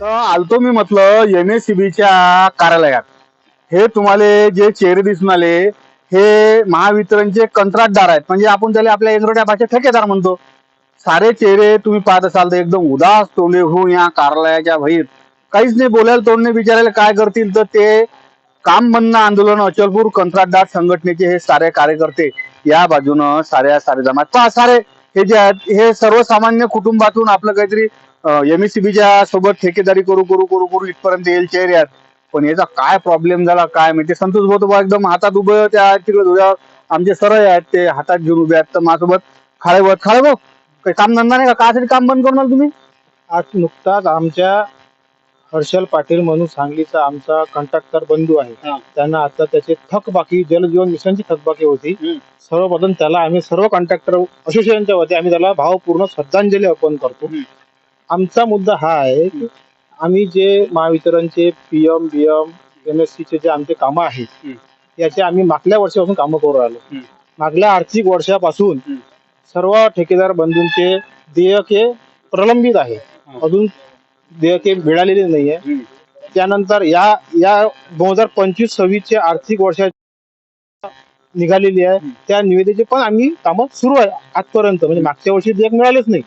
तर आलतो मी म्हटलं एम एस च्या कार्यालयात. हे तुम्हाला जे चेहरे दिसून आले हे महावितरणचे कंत्राटदार आहेत. म्हणजे आपण त्याला आपल्या इंग्रजा भाषेत ठेकेदार म्हणतो. सारे चेहरे तुम्ही पाहत असाल तर एकदम उदास तोंडे होऊन या कार्यालयाच्या बाहेर काहीच नाही बोलायला तोंडने विचारायला काय करतील तर ते काम बंद आंदोलन अचलपूर कंत्राटदार संघटनेचे हे सारे कार्यकर्ते या बाजूनं साऱ्या सारे जमात पहा सारे हे जे आहेत हे सर्वसामान्य कुटुंबातून आपलं काहीतरी एम एस सोबत ठेकेदारी करू करू करू करू इथपर्यंत येईल चेहरे आहेत पण याचा काय प्रॉब्लेम झाला काय माहिती? संतोष भाऊ तर एकदम हातात उभं त्या तिकडे धुळ्यावर आमचे सर आहेत ते हातात घेऊन उभे आहेत. तर माझ्यासोबत खाळे भाऊ खाळे भाऊ काही काम धंदा नाही का? कासाठी काम बंद करणार तुम्ही? आज नुकताच आमच्या हर्षल पाटील म्हणून सांगलीचा आमचा कंट्रॅक्टर बंधू आहे. त्यांना आता त्याचे थकबाकी जलजीवन मिशनची थकबाकी होती. सर्वप्रथम त्याला आम्ही सर्व कॉन्ट्रॅक्टर असोसिएशनच्या वतीने आम्ही त्याला भावपूर्ण श्रद्धांजली अर्पण करतो. आमचा मुद्दा हा आहे की आम्ही जे महावितरणचे पीएम बीएम एम एस चे जे आमचे कामं आहेत. याचे आम्ही मागल्या वर्षापासून कामं करू राहिलो. मागल्या आर्थिक वर्षापासून. सर्व ठेकेदार बंधूंचे देयके प्रलंबित आहे. अजून देयके मिळालेली नाहीये. त्यानंतर या या दोन हजार पंचवीस सव्वीस चे आर्थिक वर्षा निघालेली आहे. त्या निवेदेचे पण आम्ही कामं सुरू आहे आजपर्यंत म्हणजे मागच्या वर्षी देयक मिळालेच नाही.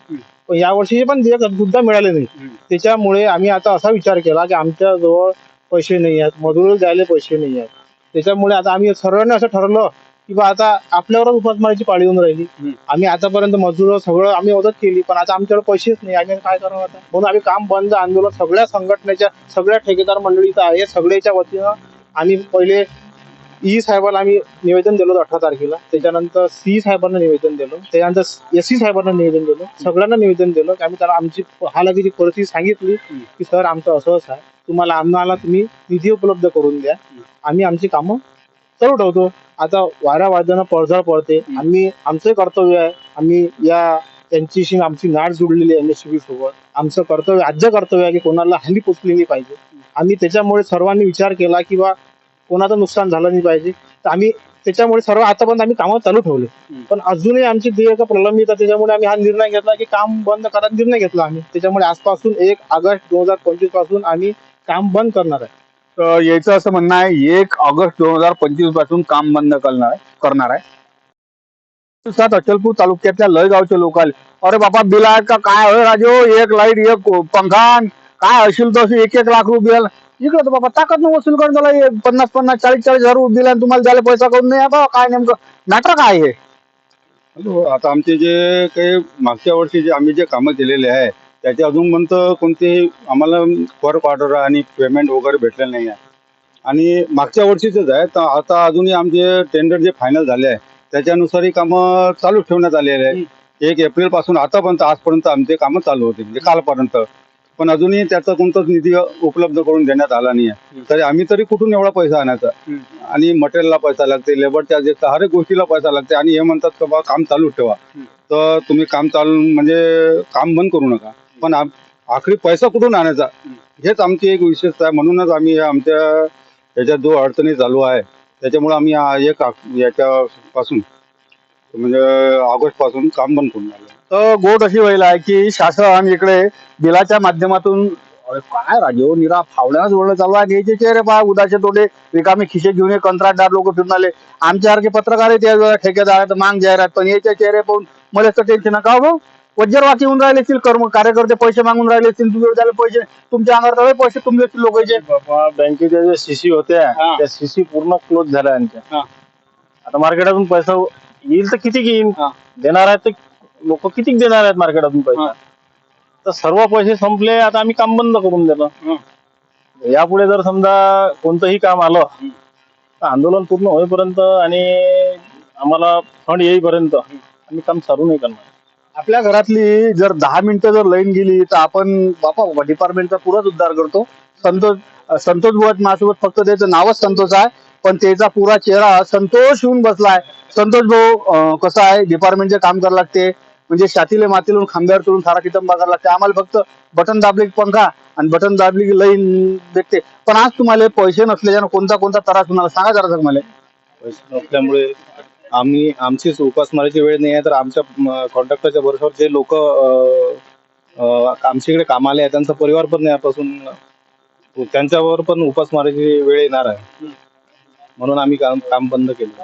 पण या वर्षीचे पण देयक सुद्धा मिळाले नाही. त्याच्यामुळे आम्ही आता असा विचार केला की आमच्या जवळ पैसे नाही आहेत मजुरी द्यायला पैसे नाही आहेत त्याच्यामुळे आता आम्ही सर्वांनी असं ठरवलं की बा आता आपल्यावरच उपासमारीची पाळी येऊन राहिली. आम्ही आतापर्यंत मजूर सगळं आम्ही मदत केली पण आता आमच्याकडे पैसेच नाही आम्ही काय करणार आता म्हणून आम्ही काम बंद आंदोलन सगळ्या संघटनेच्या सगळ्या ठेकेदार मंडळीचं आहे सगळ्याच्या वतीनं आम्ही पहिले ई साहेबाला आम्ही निवेदन दिलं अठरा तारखेला. त्याच्यानंतर सी साहेबांना निवेदन दिलं. त्याच्यानंतर एस सी साहेबांना निवेदन दिलं. सगळ्यांना निवेदन दिलं की आम्ही त्याला आमची हालाकीची परिस्थिती सांगितली की सर आमचं असं असं आहे. तुम्हाला आम्हाला तुम्ही निधी उपलब्ध करून द्या. आम्ही आमची कामं चालू ठेवतो. आता वाऱ्या वाद्यानं पळझळ पडते. आम्ही आमचं कर्तव्य आहे. आम्ही या त्यांच्याशी आमची नाड जुडलेली आहे एम सोबत. आमचं कर्तव्य आज्य कर्तव्य आहे की कोणाला हल्ली पोचली नाही पाहिजे. आम्ही त्याच्यामुळे सर्वांनी विचार केला की बा कोणाचं नुकसान झालं नाही पाहिजे. तर आम्ही त्याच्यामुळे सर्व आतापर्यंत आम्ही कामं चालू ठेवले. पण अजूनही आमची देयक प्रलंबित आहे त्याच्यामुळे आम्ही हा निर्णय घेतला की काम बंद करायचा निर्णय घेतला आम्ही. त्याच्यामुळे आजपासून एक ऑगस्ट दोन हजार पंचवीसपासून आम्ही काम बंद करणार आहे. तर याचं असं म्हणणं आहे एक ऑगस्ट दोन हजार पंचवीसपासून काम बंद करणार आहे करणार आहे. दिवसात अचलपूर तालुक्यातल्या लयगावचे लोक आले. अरे बाबा बिल आहेत का? काय? राजो एक लाइट एक पंखा काय असेल तसं एक एक लाख रुपये. इकडे तर बाबा ताकद न वसूल करून त्याला हे पन्नास पन्नास चाळीस चाळीस हजार बिल आणि तुम्हाला द्यायला पैसा करून नाही बाबा काय नेमकं? नाटक काय हे. आता आमचे जे काही मागच्या वर्षी जे आम्ही जे कामं केलेले आहे त्याचे अजूनपर्यंत कोणतेही आम्हाला वर्क ऑर्डर आणि पेमेंट वगैरे भेटलेलं नाही आहे. आणि मागच्या वर्षीचंच आहे तर आता अजूनही आमचे टेंडर जे फायनल झाले आहे त्याच्यानुसारही कामं चालू ठेवण्यात आलेले आहे एक एप्रिलपासून आतापर्यंत आजपर्यंत आमचे कामं चालू होते म्हणजे कालपर्यंत. पण अजूनही त्याचा कोणताच निधी उपलब्ध करून देण्यात आला नाही आहे तरी आम्ही तरी कुठून एवढा पैसा आणायचा? आणि मटेरियलला पैसा लागते लेबर चार्जेस हर एक गोष्टीला पैसा लागते. आणि हे म्हणतात का बा काम चालू ठेवा. तर तुम्ही काम चालू म्हणजे काम बंद करू नका. पण आखरी पैसा कुठून आणायचा? हेच आमची एक विशेषता आहे. म्हणूनच आम्ही आमच्या याच्यात जो अडचणी चालू आहे त्याच्यामुळे आम्ही एक याच्यापासून म्हणजे ऑगस्टपासून काम बंद करून आलो तर गोट अशी व्हायला आहे की शासन इकडे बिलाच्या माध्यमातून अरे काय राजो निरा फावल्याच वळलं चालू आहे. घ्यायचे चेहरे पहा उदाचे तोडे. रिकामे खिशे घेऊन हे कंत्राटदार लोक फिरून आले. आमच्यासारखे पत्रकार आहेत या ठेकेदार आहेत मांग जाहिरात पण याचे चेहरे पाहून. मला तर टेन्शन का हो वज्रवाकी येऊन राहिले असतील कर्म कार्यकर्ते पैसे मागून राहिले असतील तुम्ही त्याला पैसे. तुमच्या अंगावर पैसे तुमचे बाबा बँकेच्या ज्या सीसी होत्या. त्या सीसी पूर्ण क्लोज झाल्या आमच्या. आता मार्केटातून पैसा येईल तर किती येईल हा. देणार आहेत तर लोक किती देणार आहेत मार्केटातून पैसा. तर सर्व पैसे संपले आता आम्ही काम बंद करून हा. दिलं यापुढे जर समजा कोणतंही काम आलं. तर आंदोलन पूर्ण होईपर्यंत आणि आम्हाला फंड येईपर्यंत आम्ही काम चालू नाही करणार आपल्या घरातली जर दहा मिनिटं जर लाईन गेली तर आपण बापा बाबा डिपार्टमेंटचा पुराच उद्धार करतो संतोष अं, संतोष बुवात माझ्यासोबत फक्त त्याचं नावच संतोष आहे. पण त्याचा पुरा चेहरा संतोष होऊन बसलाय. संतोष भाऊ कसं आहे? डिपार्टमेंटचे काम करायला लागते. म्हणजे शातीले मातीलून खांब्यावर चढून थारा कितंबा करायला लागते. आम्हाला फक्त बटन दाबले की पंखा आणि बटन दाबली की लाईन भेटते पण आज तुम्हाला पैसे नसल्याच्यानं कोणता कोणता त्रास होणार? सांगा जरा सर मला. पैसे नसल्यामुळे आम्ही आमचीच उपासमारीची वेळ नाही आहे. तर आमच्या कॉन्ट्रॅक्टरच्या भरोशावर जे लोक आमच्याकडे कामाला आहे त्यांचा परिवार पण यापासून त्यांच्यावर पण उपासमारीची वेळ येणार आहे. म्हणून आम्ही काम काम बंद केलं.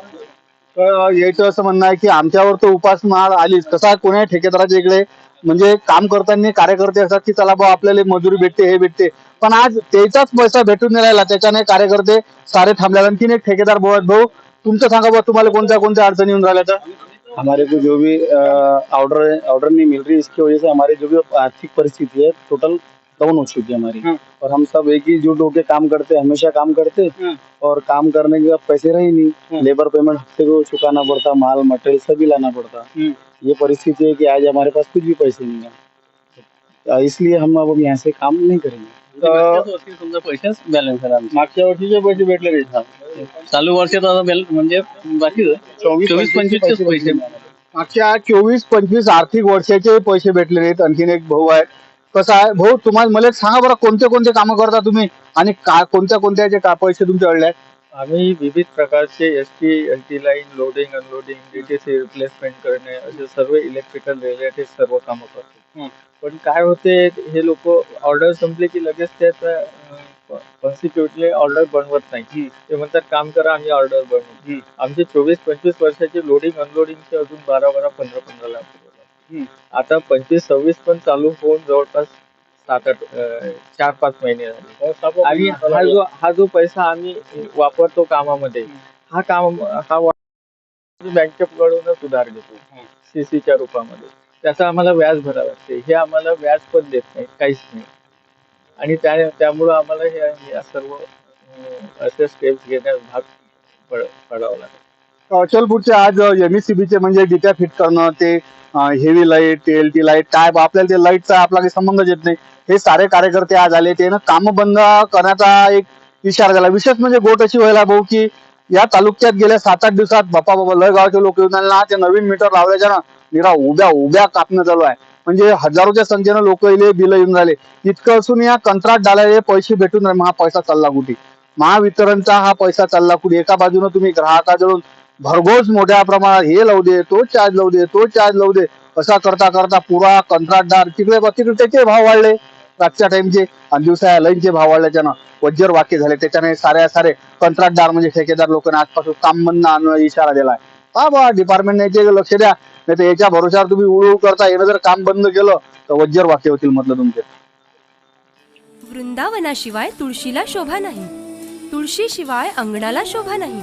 तर यायचं असं म्हणणं आहे की आमच्यावर तर उपासमार आलीच. कसा कोण्या ठेकेदाराच्या इकडे म्हणजे काम करताना कार्यकर्ते असतात की चला बा आपल्याला मजुरी भेटते हे भेटते. पण आज त्याचाच पैसा भेटून नाही राहिला. त्याच्याने कार्यकर्ते सारे थांबले आणखीन एक ठेकेदार. भाऊ तुमचं सांगा बा तुम्हाला कोणत्या कोणत्या अडचणी येऊन राहिल्या तर? हमारे को जो भी ऑर्डर ऑर्डर नहीं मिल रही इसकी वजह से हमारी जो भी आर्थिक परिस्थिति है टोटल डाउन हो चुकी है हमारी। और हम सब एक ही जुट होके काम करते हमेशा काम करते। और काम करने के बाद पैसे रहे नहीं। लेबर पेमेंट हफ्ते को चुकाना पड़ता माल मटेरियल सभी लाना पड़ता। ये परिस्थिति है कि आज हमारे पास कुछ भी पैसे नहीं है। इसलिए हम अब यहाँ से काम नहीं करेंगे। समजा पैसेच बॅलन्स आहे आमचा. मागच्या वर्षीचे पैसे भेटले नाही चालू वर्षात आता म्हणजे बाकी चोवीस पंचवीसचेच पैसे मागच्या चोवीस पंचवीस आर्थिक वर्षाचे पैसे भेटले नाहीत. आणखीन एक भाऊ आहे कसं आहे? भाऊ तुम्हाला मला एक सांगा बरं कोणते कोणते कामं करता तुम्ही? आणि का कोणत्या कोणत्याचे का पैसे तुमचे अडले आहेत? आम्ही विविध प्रकारचे S T L T line loading unloading DTC replacement करणे असे सर्व इलेक्ट्रिकल रिलेटेड सर्व कामं करतो. पण काय होते हे लोक ऑर्डर संपले की लगेच त्याचा कॉन्स्टिट्युटली ऑर्डर बनवत नाही. ते म्हणतात काम करा आम्ही ऑर्डर बनवू. हं. आमचे चोवीस पंचवीस वर्षाचे लोडिंग अनलोडिंगचे अजून बारा बारा पंधरा पंधरा लाख. आता पंचवीस सव्वीस पण चालू होऊन जवळपास सात आठ चार पाच महिने झाले. आणि हा जो हा जो पैसा आम्ही वापरतो कामामध्ये हा काम हा बँकेकडूनच उधार घेतो. सीसीच्या रूपामध्ये. त्याचा आम्हाला व्याज भरावं लागते. हे आम्हाला व्याज पण देत नाही काहीच नाही. आणि त्या त्यामुळं आम्हाला हे या सर्व असे स्टेप्स घेण्यास भाग पड पडावं लागेल अचलपूरचे आज एमईसीबीचे म्हणजे डिट्या फिट करणं ते heavy light L T light काय आपल्याला ते लाईटचा आपला काही संबंध येत नाही. हे सारे कार्यकर्ते आज आले ते ना काम बंद करण्याचा एक इशारा झाला विशेष म्हणजे गोट अशी व्हायला भाऊ की या तालुक्यात गेल्या सात आठ दिवसात बापा बाबा लय गावचे लोक येऊन आले ना ते नवीन मीटर लावल्याच्या ना निरा उभ्या उभ्या कापणं चालू आहे. म्हणजे हजारोच्या संख्येनं लोक येले बिल येऊन राहिले इतकं असून या कंत्राट डालायला पैसे भेटून हा पैसा चालला कुठे? महावितरणचा हा पैसा चालला कुठे? एका बाजूनं तुम्ही ग्राहकाजवळून भरघोस मोठ्या प्रमाणात हे लावू दे तो चार्ज लावू दे तो चार्ज लावू दे. असा करता करता पुरा कंत्राटदार तिकडे तिकडे त्याचे भाव वाढले. रातच्या टाइमचे आणि दिवसा लाईनचे भाव वाढल्याच्यानं वज्जर वाक्य झाले त्याच्याने साऱ्या सारे कंत्राटदार म्हणजे ठेकेदार लोकांना आजपासून काम बंद आणून इशारा दिलाय. हा बा डिपार्टमेंटने याचे लक्ष द्या. नाही तर याच्या भरोशावर तुम्ही उळू करता येणं जर काम बंद केलं तर वज्जर वाक्य होतील म्हटलं तुमचे. वृंदावनाशिवाय तुळशीला शोभा नाही. तुळशीशिवाय अंगणाला शोभा नाही.